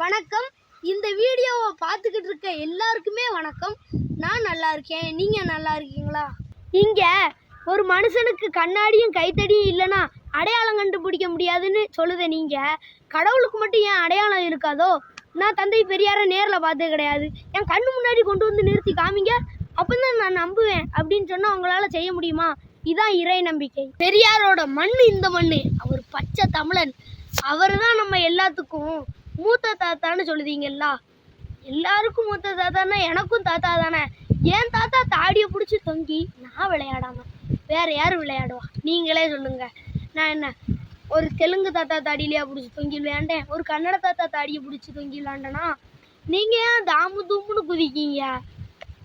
வணக்கம். இந்த வீடியோவை பார்த்துக்கிட்டு இருக்க எல்லாருக்குமே வணக்கம். நான் நல்லா இருக்கேன். நீங்கள் நல்லா இருக்கீங்களா? இங்கே ஒரு மனுஷனுக்கு கண்ணாடியும் கைத்தடியும் இல்லைன்னா அடையாளம் கண்டுபிடிக்க முடியாதுன்னு சொல்லுத நீங்கள் கடவுளுக்கு மட்டும் ஏன் அடையாளம் இருக்காதோ? நான் தந்தை பெரியாரை நேரில் பார்த்தது கிடையாது. என் கண்ணு முன்னாடி கொண்டு வந்து நிறுத்தி காமிங்க. அப்போ தான் நான் நம்புவேன் அப்படின்னு சொன்னால் அவங்களால செய்ய முடியுமா? இதான் இறை நம்பிக்கை. பெரியாரோட மண் இந்த மண் அவர் பச்சை தமிழன். அவர் தான் நம்ம எல்லாத்துக்கும் மூத்த தாத்தான்னு சொல்லுதீங்கல்ல. எல்லாருக்கும் மூத்த தாத்தான்னா எனக்கும் தாத்தா தானே. என் தாத்தா தாடியை பிடிச்சி தொங்கி நான் விளையாடாம வேற யார் விளையாடுவா? நீங்களே சொல்லுங்க. நான் என்ன ஒரு தெலுங்கு தாத்தா தாடியிலையா பிடிச்சி தொங்கி விளையாண்டேன்? ஒரு கன்னட தாத்தா தாடியை பிடிச்சி தொங்கி விளையாண்டனா? நீங்கள் ஏன் தாமு தூமுன்னு குதிக்கீங்க?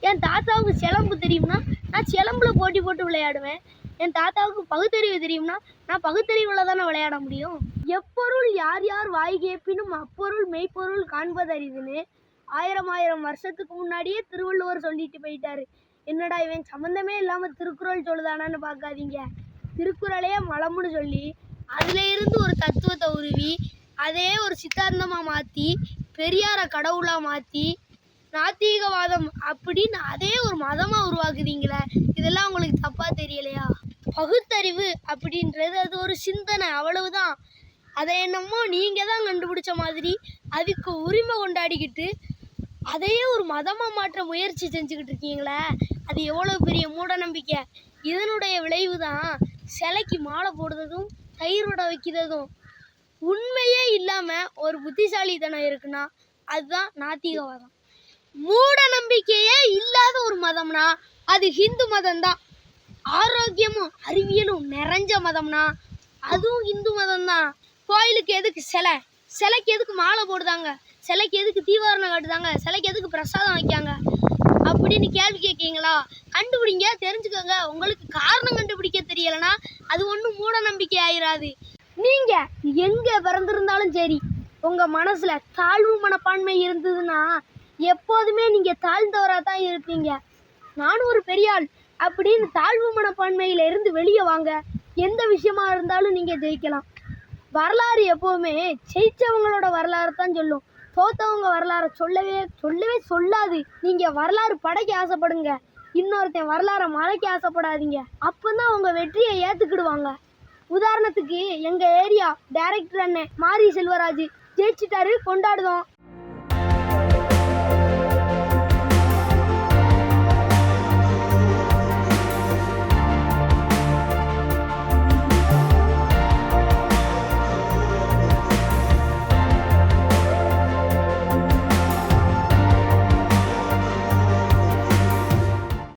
என் தாத்தாவுக்கு சிலம்பு தெரியும்னா நான் சிலம்புல போட்டி போட்டு விளையாடுவேன். என் தாத்தாவுக்கு பகுத்தறிவு தெரியும்னா நான் பகுத்தறிவில் தானே விளையாட முடியும்? எப்பொருள் யார் யார் வாய் கேட்பினும் அப்பொருள் மெய்ப்பொருள் காண்பதறிதுன்னு ஆயிரம் ஆயிரம் வருஷத்துக்கு முன்னாடியே திருவள்ளுவர் சொல்லிட்டு போயிட்டாரு. என்னடா இவன் சம்மந்தமே இல்லாமல் திருக்குறள் சொல்லுதானான்னு பார்க்காதீங்க. திருக்குறளையே மலம்னு சொல்லி அதுல இருந்து ஒரு தத்துவத்தை உருவி அதே ஒரு சித்தாந்தமாக மாற்றி பெரியாரை கடவுளாக மாற்றி நாத்திகவாதம் அப்படின்னு அதே ஒரு மதமா உருவாக்குதீங்களே. இதெல்லாம் உங்களுக்கு தப்பா தெரியலையா பகுத்தறிவு அப்படின்றது அது ஒரு சிந்தனை அவ்வளவுதான். அதை என்னமோ நீங்க தான் கண்டுபிடிச்ச மாதிரி அதுக்கு உரிமை கொண்டாடிக்கிட்டு அதையே ஒரு மதமா மாற்ற முயற்சி செஞ்சுக்கிட்டு இருக்கீங்களே? அது எவ்வளவு பெரிய மூட நம்பிக்கை இதனுடைய விளைவு தான் சிலைக்கு மாலை போடுறதும் தயிர் விட வைக்கிறதும். உண்மையே இல்லாம ஒரு புத்திசாலித்தனம் இருக்குன்னா அதுதான் நாத்திகவாதம். மூட நம்பிக்கையே இல்லாத ஒரு மதம்னா அது ஹிந்து மதம் தான் ஆரோக்கியமும் அறிவியலும் நிறைஞ்ச மதம்னா அதுவும் இந்து மதம் தான் கோயிலுக்கு எதுக்கு சிலை? சிலைக்கு எதுக்கு மாலை போடுதாங்க? சிலைக்கு எதுக்கு தீவாரணம் காட்டுதாங்க? சிலைக்கு எதுக்கு பிரசாதம் வைக்காங்க? அப்படின்னு கேள்வி கேட்கீங்களா? கண்டுபிடிங்க தெரிஞ்சுக்கோங்க. உங்களுக்கு காரணம் கண்டுபிடிக்க தெரியலனா அது ஒன்றும் மூட நம்பிக்கை ஆயிராது. நீங்க எங்க பிறந்திருந்தாலும் சரி உங்க மனசுல தாழ்வு மனப்பான்மை இருந்ததுன்னா எப்போதுமே நீங்க தாழ்ந்தவரா தான் இருப்பீங்க. நானும் ஒரு பெரிய ஆள் அப்படின்னு தாழ்வு மனப்பான்மையில இருந்து வெளியே வாங்க. எந்த விஷயமா இருந்தாலும் நீங்க ஜெயிக்கலாம். வரலாறு எப்பவுமே ஜெயிச்சவங்களோட வரலாறு தான் சொல்லும். தோத்தவங்க வரலாறை சொல்லவே சொல்லவே சொல்லாது. நீங்க வரலாறு படைக்க ஆசைப்படுங்க. இன்னொருத்தன் வரலாறை மறைக்க ஆசைப்படாதீங்க. அப்பதான் உங்க வெற்றியை ஏத்துக்கிடுவாங்க. உதாரணத்துக்கு எங்க ஏரியா டைரக்டர் அண்ணன் மாரி செல்வராஜ் ஜெயிச்சிட்டாரு கொண்டாடுதோம்.